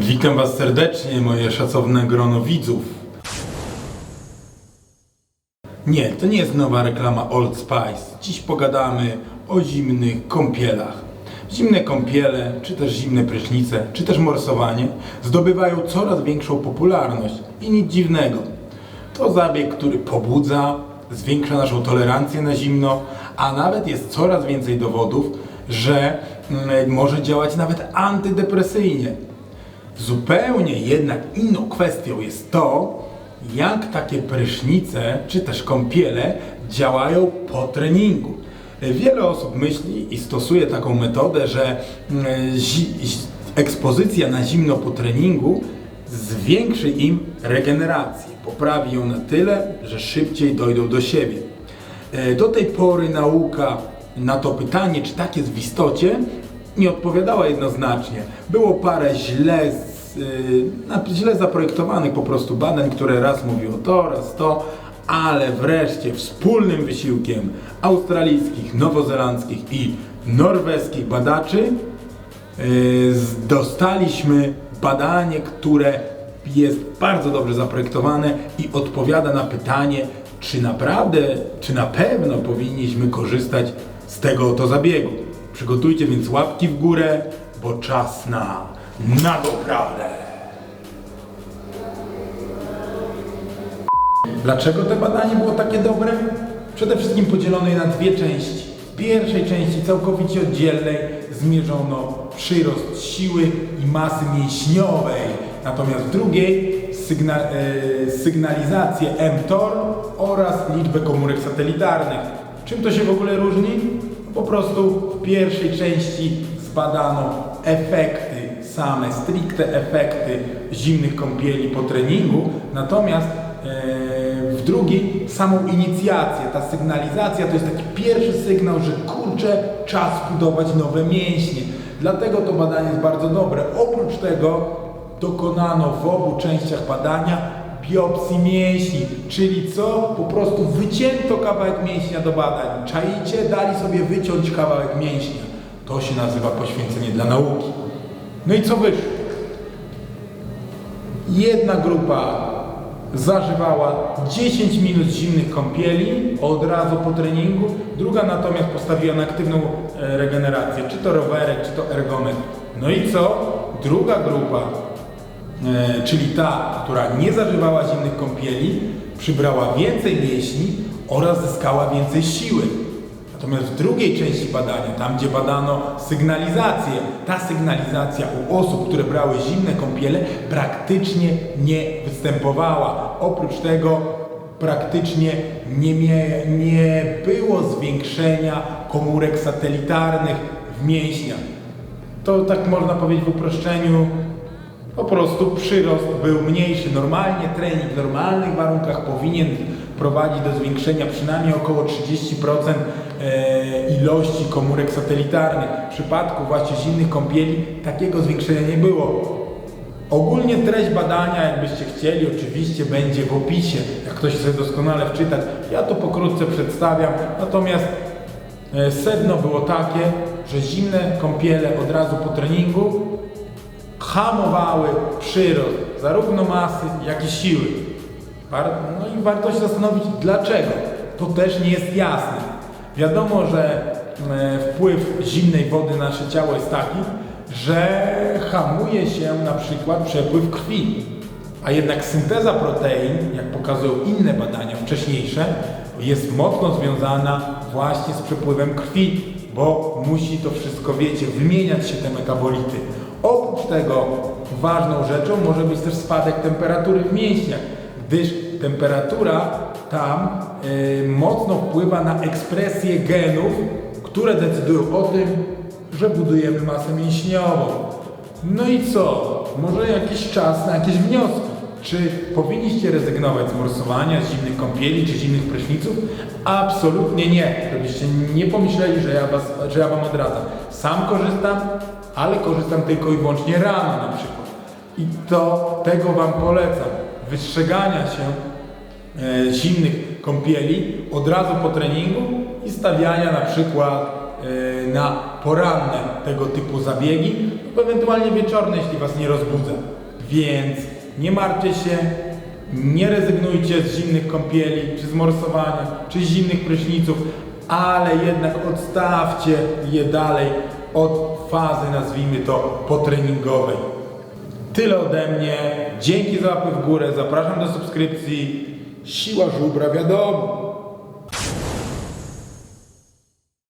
Witam Was serdecznie, moje szacowne grono widzów. Nie, to nie jest nowa reklama Old Spice. Dziś pogadamy o zimnych kąpielach. Zimne kąpiele, czy też zimne prysznice, czy też morsowanie zdobywają coraz większą popularność i nic dziwnego. To zabieg, który pobudza, zwiększa naszą tolerancję na zimno, a nawet jest coraz więcej dowodów, że mm, może działać nawet antydepresyjnie. Zupełnie jednak inną kwestią jest to, jak takie prysznice czy też kąpiele działają po treningu. Wiele osób myśli i stosuje taką metodę, że mm, ekspozycja na zimno po treningu zwiększy im regenerację, poprawi ją na tyle, że szybciej dojdą do siebie. E, Do tej pory nauka na to pytanie, czy tak jest w istocie, nie odpowiadała jednoznacznie. Było parę źle, y, na- źle zaprojektowanych po prostu badań, które raz mówiło to, raz to, ale wreszcie wspólnym wysiłkiem australijskich, nowozelandzkich i norweskich badaczy y, z- dostaliśmy badanie, które jest bardzo dobrze zaprojektowane i odpowiada na pytanie, czy naprawdę, czy na pewno powinniśmy korzystać z tego oto zabiegu. Przygotujcie więc łapki w górę, bo czas na nagą prawdę. Dlaczego to badanie było takie dobre? Przede wszystkim podzielone na dwie części. W pierwszej części całkowicie oddzielnej zmierzono przyrost siły i masy mięśniowej, natomiast w drugiej sygna, e, sygnalizację mTOR oraz liczbę komórek satelitarnych. Czym to się w ogóle różni? Po prostu w pierwszej części zbadano efekty, same stricte efekty zimnych kąpieli po treningu, natomiast e, w drugiej samą inicjację. Ta sygnalizacja to jest taki pierwszy sygnał, że kurczę, czas budować nowe mięśnie. Dlatego to badanie jest bardzo dobre. Oprócz tego dokonano w obu częściach badania biopsji mięśni, czyli co? Po prostu wycięto kawałek mięśnia do badań. Czaicie? Dali sobie wyciąć kawałek mięśnia. To się nazywa poświęcenie dla nauki. No i co wyszło? Jedna grupa zażywała 10 minut zimnych kąpieli od razu po treningu, druga natomiast postawiła na aktywną e, regenerację, czy to rowerek, czy to ergometr. No i co? Druga grupa, czyli ta, która nie zażywała zimnych kąpieli, przybrała więcej mięśni oraz zyskała więcej siły. Natomiast w drugiej części badania, tam gdzie badano sygnalizację, ta sygnalizacja u osób, które brały zimne kąpiele, praktycznie nie występowała. Oprócz tego praktycznie nie, nie było zwiększenia komórek satelitarnych w mięśniach. To tak można powiedzieć w uproszczeniu, po prostu przyrost był mniejszy. Normalnie trening w normalnych warunkach powinien prowadzić do zwiększenia przynajmniej około 30% e, ilości komórek satelitarnych. W przypadku właśnie zimnych kąpieli takiego zwiększenia nie było. Ogólnie treść badania, jakbyście chcieli, oczywiście będzie w opisie, jak ktoś chce doskonale wczytać. Ja to pokrótce przedstawiam, natomiast e, sedno było takie, że zimne kąpiele od razu po treningu hamowały przyrost zarówno masy, jak i siły. No i warto się zastanowić dlaczego. To też nie jest jasne. Wiadomo, że e, wpływ zimnej wody na nasze ciało jest taki, że hamuje się na przykład przepływ krwi. A jednak synteza protein, jak pokazują inne badania wcześniejsze, jest mocno związana właśnie z przepływem krwi, bo musi to wszystko, wiecie, wymieniać się te metabolity. Oprócz tego ważną rzeczą może być też spadek temperatury w mięśniach, gdyż temperatura tam y, mocno wpływa na ekspresję genów, które decydują o tym, że budujemy masę mięśniową. No i co? Może jakiś czas na jakieś wnioski. Czy powinniście rezygnować z morsowania, z zimnych kąpieli czy zimnych pryszniców? Absolutnie nie. Żebyście nie pomyśleli, że ja, was, że ja wam odradzam. Sam korzystam, ale korzystam tylko i wyłącznie rano na przykład. I to tego wam polecam. Wystrzegania się e, zimnych kąpieli od razu po treningu i stawiania na przykład e, na poranne tego typu zabiegi, lub ewentualnie wieczorne, jeśli Was nie rozbudza. Więc nie martwcie się, nie rezygnujcie z zimnych kąpieli, czy z morsowania, czy z zimnych pryszniców, ale jednak odstawcie je dalej od fazy, nazwijmy to, potreningowej. Tyle ode mnie. Dzięki za łapy w górę. Zapraszam do subskrypcji. Siła żubra, wiadomo.